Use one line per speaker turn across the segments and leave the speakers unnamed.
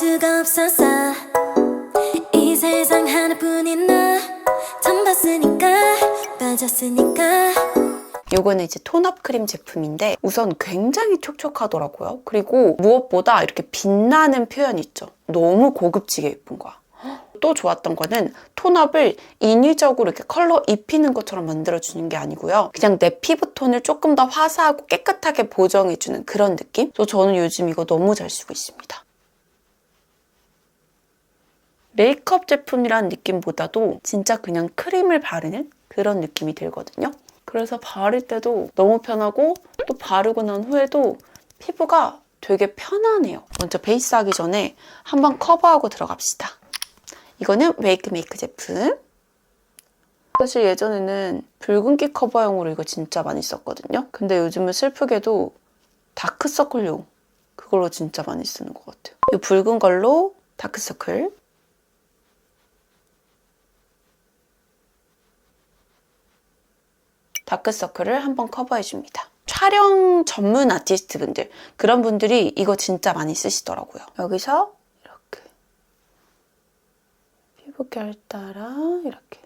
수가 없었어 이 세상 하나뿐인 나 처음 봤으니까 빠졌으니까
요거는 이제 톤업 크림 제품인데 우선 굉장히 촉촉하더라고요. 그리고 무엇보다 이렇게 빛나는 표현 있죠. 너무 고급지게 예쁜 거야. 또 좋았던 거는 톤업을 인위적으로 이렇게 컬러 입히는 것처럼 만들어주는 게 아니고요. 그냥 내 피부톤을 조금 더 화사하고 깨끗하게 보정해주는 그런 느낌? 그래서 저는 요즘 이거 너무 잘 쓰고 있습니다. 메이크업 제품이라는 느낌보다도 진짜 그냥 크림을 바르는 그런 느낌이 들거든요. 그래서 바를 때도 너무 편하고 또 바르고 난 후에도 피부가 되게 편하네요. 먼저 베이스 하기 전에 한번 커버하고 들어갑시다. 이거는 웨이크 메이크 제품. 사실 예전에는 붉은기 커버용으로 이거 진짜 많이 썼거든요. 근데 요즘은 슬프게도 다크서클용 그걸로 진짜 많이 쓰는 것 같아요. 이 붉은 걸로 다크서클 다크서클을 한번 커버해 줍니다. 촬영 전문 아티스트 분들, 그런 분들이 이거 진짜 많이 쓰시더라고요. 여기서 이렇게 피부결 따라 이렇게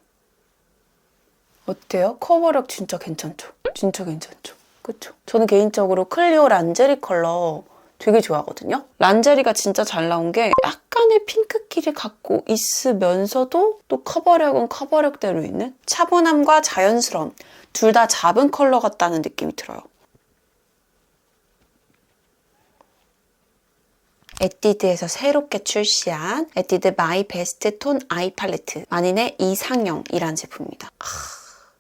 어때요? 커버력 진짜 괜찮죠? 진짜 괜찮죠? 그쵸? 저는 개인적으로 클리오 란제리 컬러 되게 좋아하거든요. 란제리가 진짜 잘 나온 게 약 간의 핑크기를 갖고 있으면서도 또 커버력은 커버력대로 있는 차분함과 자연스러움 둘 다 잡은 컬러 같다는 느낌이 들어요. 에뛰드에서 새롭게 출시한 에뛰드 마이 베스트 톤 아이 팔레트 만인의 이상형이란 제품입니다. 아,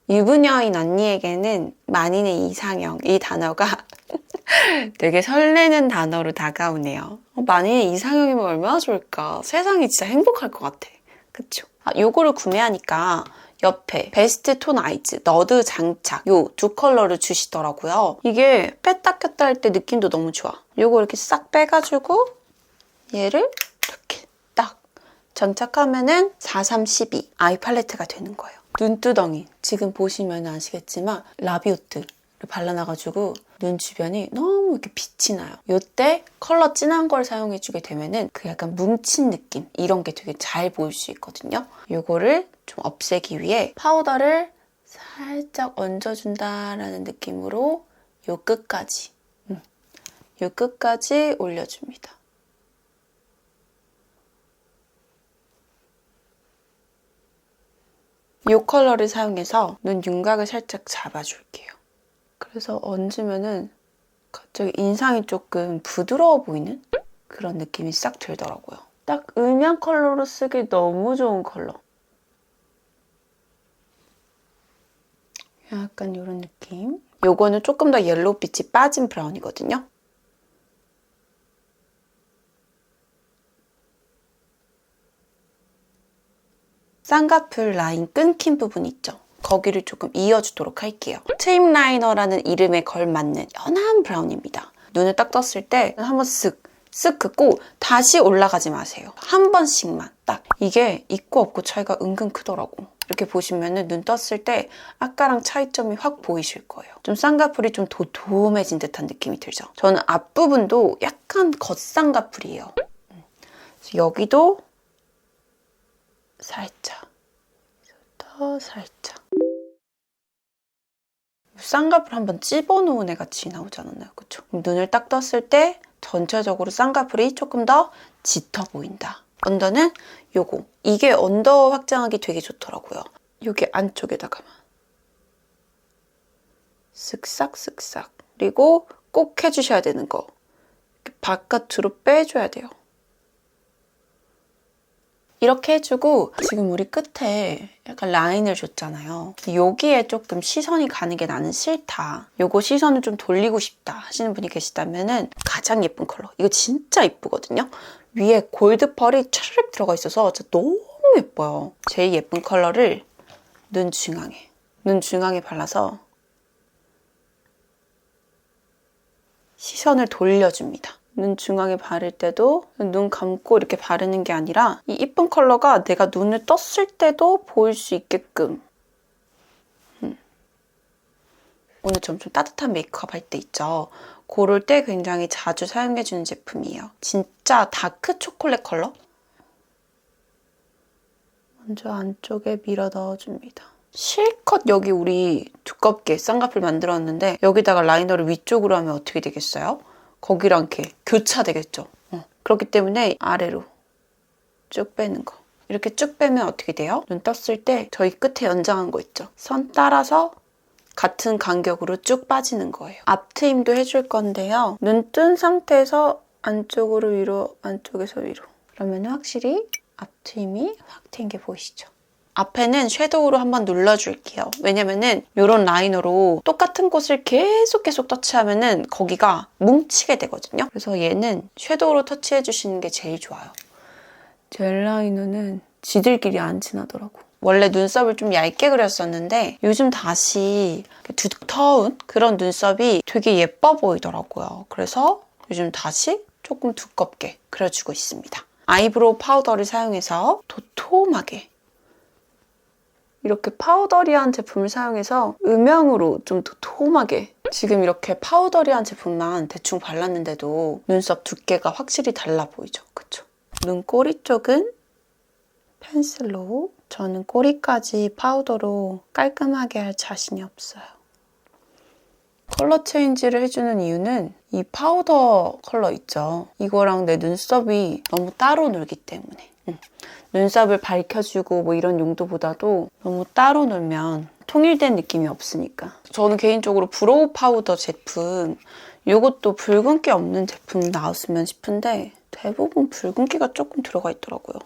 유부녀인 언니에게는 만인의 이상형 이 단어가 되게 설레는 단어로 다가오네요. 어, 만인의 이상형이면 얼마나 좋을까. 세상이 진짜 행복할 것 같아. 그쵸? 아, 요거를 구매하니까 옆에 베스트 톤 아이즈, 너드 장착 요 두 컬러를 주시더라고요. 이게 뺐다 꼈다 할 때 느낌도 너무 좋아. 요거 이렇게 싹 빼가지고 얘를 이렇게 딱 장착하면은 4312 아이 팔레트가 되는 거예요. 눈두덩이 지금 보시면 아시겠지만 라비오트를 발라놔가지고 눈 주변이 너무 이렇게 빛이 나요. 이때 컬러 진한 걸 사용해주게 되면은 그 약간 뭉친 느낌 이런 게 되게 잘 보일 수 있거든요. 이거를 좀 없애기 위해 파우더를 살짝 얹어준다라는 느낌으로 요 끝까지 음, 요 끝까지 올려줍니다. 이 컬러를 사용해서 눈 윤곽을 살짝 잡아줄게요. 그래서 얹으면은 갑자기 인상이 조금 부드러워 보이는 그런 느낌이 싹 들더라고요. 딱 음영 컬러로 쓰기 너무 좋은 컬러. 약간 이런 느낌. 요거는 조금 더 옐로우 빛이 빠진 브라운이거든요. 쌍꺼풀 라인 끊긴 부분 있죠? 거기를 조금 이어주도록 할게요. 트임 라이너라는 이름에 걸맞는 연한 브라운입니다. 눈을 딱 떴을 때 한번 쓱, 쓱 긋고 다시 올라가지 마세요. 한 번씩만 딱. 이게 있고 없고 차이가 은근 크더라고. 이렇게 보시면은 눈 떴을 때 아까랑 차이점이 확 보이실 거예요. 좀 쌍꺼풀이 좀 도톰해진 듯한 느낌이 들죠. 저는 앞부분도 약간 겉쌍꺼풀이에요. 그래서 여기도 살짝, 더 살짝. 쌍꺼풀 한번 찝어놓은 애 같이 나오지 않았나요? 그쵸? 눈을 딱 떴을 때 전체적으로 쌍꺼풀이 조금 더 짙어 보인다. 언더는 요거. 이게 언더 확장하기 되게 좋더라고요. 여기 안쪽에다가만. 쓱싹 쓱싹. 그리고 꼭 해주셔야 되는 거. 바깥으로 빼줘야 돼요. 이렇게 해주고 지금 우리 끝에 약간 라인을 줬잖아요. 여기에 조금 시선이 가는 게 나는 싫다. 요거 시선을 좀 돌리고 싶다 하시는 분이 계시다면 가장 예쁜 컬러. 이거 진짜 예쁘거든요. 위에 골드 펄이 차르륵 들어가 있어서 진짜 너무 예뻐요. 제일 예쁜 컬러를 눈 중앙에 눈 중앙에 발라서 시선을 돌려줍니다. 눈 중앙에 바를 때도 눈 감고 이렇게 바르는 게 아니라 이 이쁜 컬러가 내가 눈을 떴을 때도 보일 수 있게끔 음. 오늘 좀, 좀 따뜻한 메이크업 할 때 있죠. 고럴 때 굉장히 자주 사용해주는 제품이에요. 진짜 다크 초콜릿 컬러? 먼저 안쪽에 밀어 넣어줍니다. 실컷 여기 우리 두껍게 쌍꺼풀 만들었는데 여기다가 라이너를 위쪽으로 하면 어떻게 되겠어요? 거기랑 이렇게 교차되겠죠. 어. 그렇기 때문에 아래로 쭉 빼는 거. 이렇게 쭉 빼면 어떻게 돼요? 눈 떴을 때 저희 끝에 연장한 거 있죠? 선 따라서 같은 간격으로 쭉 빠지는 거예요. 앞트임도 해줄 건데요. 눈 뜬 상태에서 안쪽으로 위로, 안쪽에서 위로. 그러면 확실히 앞트임이 확 트인 게 보이시죠? 앞에는 섀도우로 한번 눌러줄게요. 왜냐면은 이런 라이너로 똑같은 곳을 계속 계속 터치하면은 거기가 뭉치게 되거든요. 그래서 얘는 섀도우로 터치해 주시는 게 제일 좋아요. 젤 라이너는 지들끼리 안 친하더라고. 원래 눈썹을 좀 얇게 그렸었는데 요즘 다시 두터운 그런 눈썹이 되게 예뻐 보이더라고요. 그래서 요즘 다시 조금 두껍게 그려주고 있습니다. 아이브로우 파우더를 사용해서 도톰하게 이렇게 파우더리한 제품을 사용해서 음영으로 좀 도톰하게 지금 이렇게 파우더리한 제품만 대충 발랐는데도 눈썹 두께가 확실히 달라 보이죠? 그쵸? 눈꼬리 쪽은 펜슬로 저는 꼬리까지 파우더로 깔끔하게 할 자신이 없어요. 컬러 체인지를 해주는 이유는 이 파우더 컬러 있죠? 이거랑 내 눈썹이 너무 따로 놀기 때문에 응. 눈썹을 밝혀주고 뭐 이런 용도보다도 너무 따로 놀면 통일된 느낌이 없으니까 저는 개인적으로 브로우 파우더 제품 이것도 붉은기 없는 제품 나왔으면 싶은데 대부분 붉은기가 조금 들어가 있더라고요.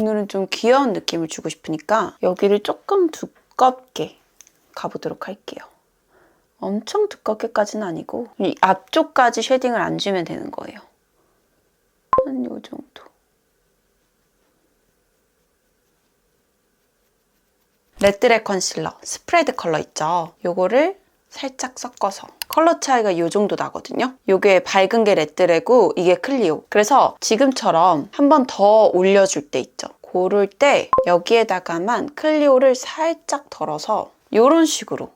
오늘은 좀 귀여운 느낌을 주고 싶으니까 여기를 조금 두껍게 가보도록 할게요. 엄청 두껍게까지는 아니고 이 앞쪽까지 쉐딩을 안 주면 되는 거예요. 한 요 정도. 레드렉 컨실러 스프레드 컬러 있죠? 요거를 살짝 섞어서 컬러 차이가 이 정도 나거든요. 이게 밝은 게 레드레고 이게 클리오. 그래서 지금처럼 한 번 더 올려줄 때 있죠. 고를 때 여기에다가만 클리오를 살짝 덜어서 이런 식으로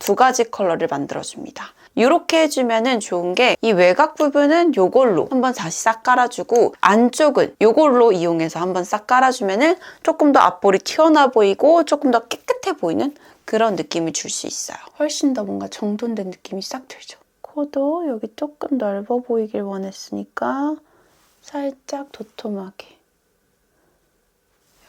두 가지 컬러를 만들어줍니다. 이렇게 해주면 좋은 게 이 외곽 부분은 이걸로 한번 다시 싹 깔아주고 안쪽은 이걸로 이용해서 한번 싹 깔아주면 조금 더 앞볼이 튀어나 보이고 조금 더 깨끗해 보이는 그런 느낌을 줄 수 있어요. 훨씬 더 뭔가 정돈된 느낌이 싹 들죠. 코도 여기 조금 넓어 보이길 원했으니까 살짝 도톰하게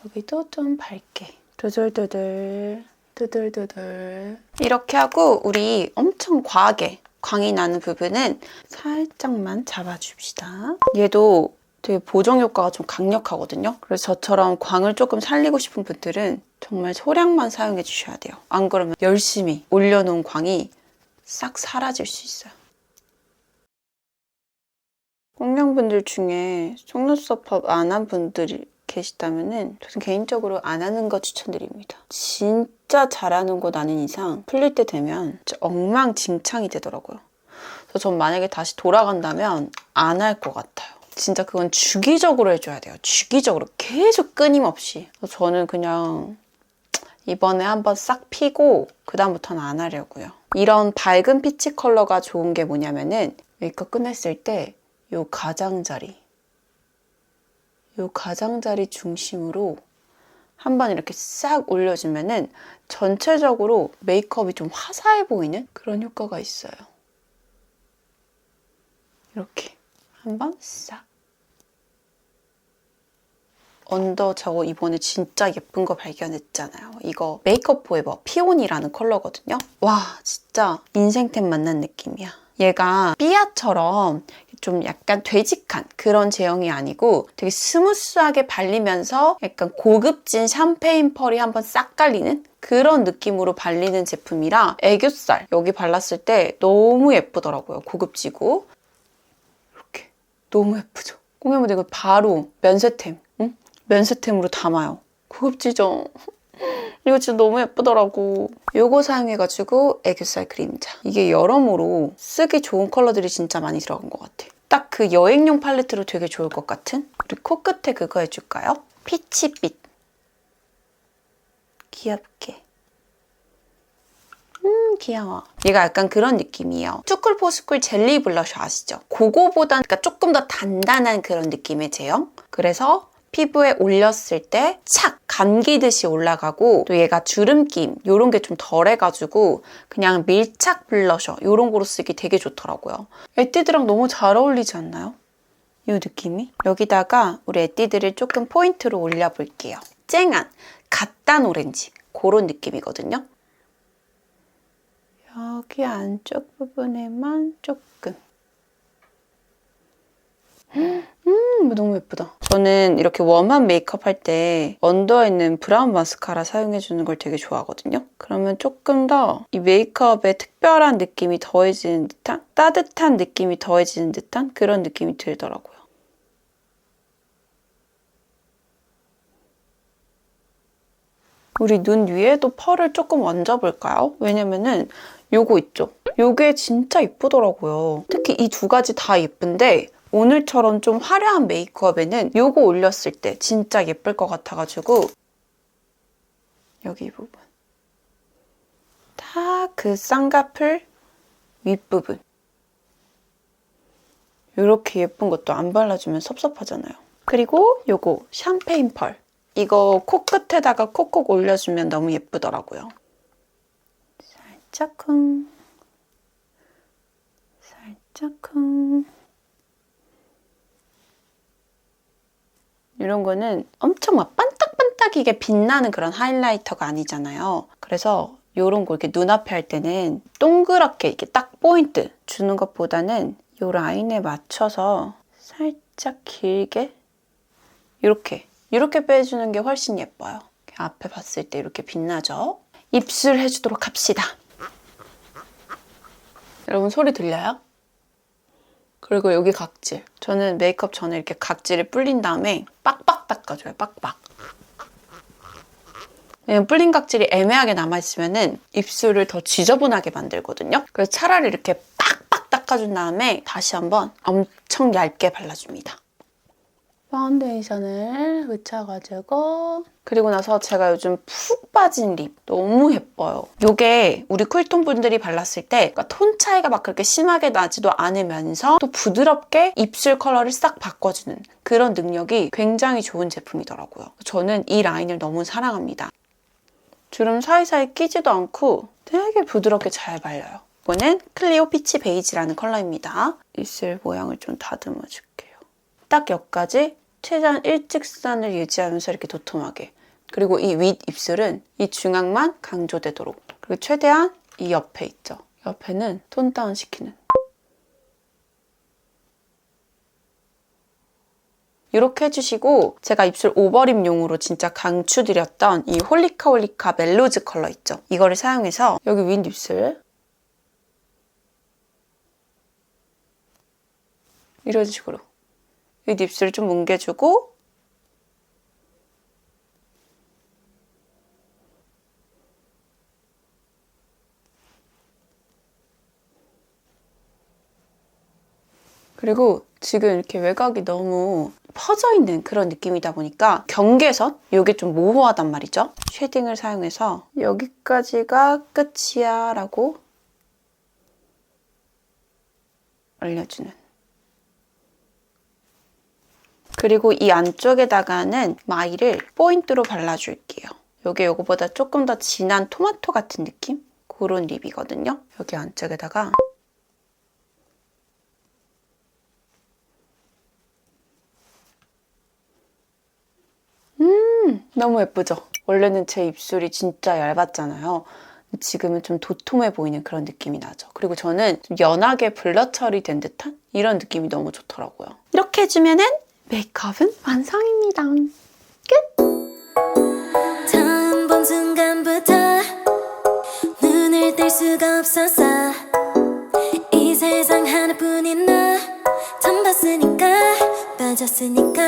여기도 좀 밝게 두들두들 두들두들 이렇게 하고 우리 엄청 과하게 광이 나는 부분은 살짝만 잡아줍시다. 얘도 되게 보정 효과가 좀 강력하거든요. 그래서 저처럼 광을 조금 살리고 싶은 분들은 정말 소량만 사용해 주셔야 돼요. 안 그러면 열심히 올려놓은 광이 싹 사라질 수 있어요. 공룡분들 중에 속눈썹업 안한 분들이 계시다면은 저는 개인적으로 안 하는 거 추천드립니다. 진짜 잘하는 곳 아닌 이상 풀릴 때 되면 엉망진창이 되더라고요. 그래서 전 만약에 다시 돌아간다면 안 할 것 같아요. 진짜 그건 주기적으로 해줘야 돼요. 주기적으로 계속 끊임없이. 그래서 저는 그냥 이번에 한번 싹 피고 그다음부터는 안 하려고요. 이런 밝은 피치 컬러가 좋은 게 뭐냐면은 메이크업 끝냈을 때이 가장자리 이 가장자리 중심으로 한번 이렇게 싹 올려주면은 전체적으로 메이크업이 좀 화사해 보이는 그런 효과가 있어요. 이렇게 한번 싹. 언더 저거 이번에 진짜 예쁜 거 발견했잖아요. 이거 메이크업 포에버 피온이라는 컬러거든요. 와 진짜 인생템 만난 느낌이야. 얘가 삐아처럼 좀 약간 되직한 그런 제형이 아니고 되게 스무스하게 발리면서 약간 고급진 샴페인 펄이 한번 싹 깔리는 그런 느낌으로 발리는 제품이라 애교살 여기 발랐을 때 너무 예쁘더라고요. 고급지고 이렇게 너무 예쁘죠? 꾸며보면 이거 바로 면세템 응? 면세템으로 담아요. 고급지죠? 이거 진짜 너무 예쁘더라고. 요거 사용해가지고 애교살 그림자. 이게 여러모로 쓰기 좋은 컬러들이 진짜 많이 들어간 것 같아. 딱 그 여행용 팔레트로 되게 좋을 것 같은? 우리 코끝에 그거 해줄까요? 피치빛. 귀엽게. 음 귀여워. 얘가 약간 그런 느낌이에요. 투쿨 포스쿨 젤리 블러셔 아시죠? 그거보다 그러니까 조금 더 단단한 그런 느낌의 제형. 그래서 피부에 올렸을 때 착 감기듯이 올라가고 또 얘가 주름김 이런 게 좀 덜해가지고 그냥 밀착 블러셔 이런 거로 쓰기 되게 좋더라고요. 에뛰드랑 너무 잘 어울리지 않나요? 이 느낌이? 여기다가 우리 에뛰드를 조금 포인트로 올려볼게요. 쨍한 갓단 오렌지 그런 느낌이거든요. 여기 안쪽 부분에만 조금 음 너무 예쁘다. 저는 이렇게 웜한 메이크업 할 때 언더에 있는 브라운 마스카라 사용해주는 걸 되게 좋아하거든요. 그러면 조금 더 이 메이크업에 특별한 느낌이 더해지는 듯한 따뜻한 느낌이 더해지는 듯한 그런 느낌이 들더라고요. 우리 눈 위에도 펄을 조금 얹어볼까요? 왜냐면은 요거 있죠? 요게 진짜 예쁘더라고요. 특히 이 두 가지 다 예쁜데 오늘처럼 좀 화려한 메이크업에는 요거 올렸을 때 진짜 예쁠 것 같아가지고 여기 이 부분. 다 그 쌍꺼풀 윗부분. 이렇게 예쁜 것도 안 발라주면 섭섭하잖아요. 그리고 요거 샴페인 펄. 이거 코끝에다가 콕콕 올려주면 너무 예쁘더라고요. 살짝쿵. 살짝쿵 이런 거는 엄청 막 반딱반딱이게 빛나는 그런 하이라이터가 아니잖아요. 그래서 이런 거 이렇게 눈앞에 할 때는 동그랗게 이렇게 딱 포인트 주는 것보다는 이 라인에 맞춰서 살짝 길게 이렇게 이렇게 빼주는 게 훨씬 예뻐요. 앞에 봤을 때 이렇게 빛나죠? 입술 해주도록 합시다. 여러분 소리 들려요? 그리고 여기 각질. 저는 메이크업 전에 이렇게 각질을 불린 다음에 빡빡 닦아줘요. 빡빡. 불린 각질이 애매하게 남아있으면 입술을 더 지저분하게 만들거든요. 그래서 차라리 이렇게 빡빡 닦아준 다음에 다시 한번 엄청 얇게 발라줍니다. 파운데이션을 묻혀가지고 그리고 나서 제가 요즘 푹 빠진 립 너무 예뻐요. 이게 우리 쿨톤 분들이 발랐을 때 그러니까 톤 차이가 막 그렇게 심하게 나지도 않으면서 또 부드럽게 입술 컬러를 싹 바꿔주는 그런 능력이 굉장히 좋은 제품이더라고요. 저는 이 라인을 너무 사랑합니다. 주름 사이사이 끼지도 않고 되게 부드럽게 잘 발려요. 이거는 클리오 피치 베이지라는 컬러입니다. 입술 모양을 좀 다듬어 줄게요. 딱 여기까지 최대한 일직선을 유지하면서 이렇게 도톰하게. 그리고 이 윗 입술은 이 중앙만 강조되도록. 그리고 최대한 이 옆에 있죠. 옆에는 톤 다운 시키는. 이렇게 해주시고 제가 입술 오버립용으로 진짜 강추드렸던 이 홀리카 홀리카 멜로즈 컬러 있죠? 이거를 사용해서 여기 윗 입술. 이런 식으로 이 입술을 좀 뭉개주고 그리고 지금 이렇게 외곽이 너무 퍼져 있는 그런 느낌이다 보니까 경계선 이게 좀 모호하단 말이죠. 쉐딩을 사용해서 여기까지가 끝이야 라고 알려주는 그리고 이 안쪽에다가는 마이를 포인트로 발라줄게요. 이게 이거보다 조금 더 진한 토마토 같은 느낌? 그런 립이거든요. 여기 안쪽에다가 음 너무 예쁘죠? 원래는 제 입술이 진짜 얇았잖아요. 지금은 좀 도톰해 보이는 그런 느낌이 나죠. 그리고 저는 좀 연하게 블러 처리된 듯한 이런 느낌이 너무 좋더라고요. 이렇게 해주면은 메이크업은 완성입니다. 끝!
처음 본 순간부터 눈을 뗄 수가 없었어 이 세상 하나뿐인 너 처음 봤으니까 빠졌으니까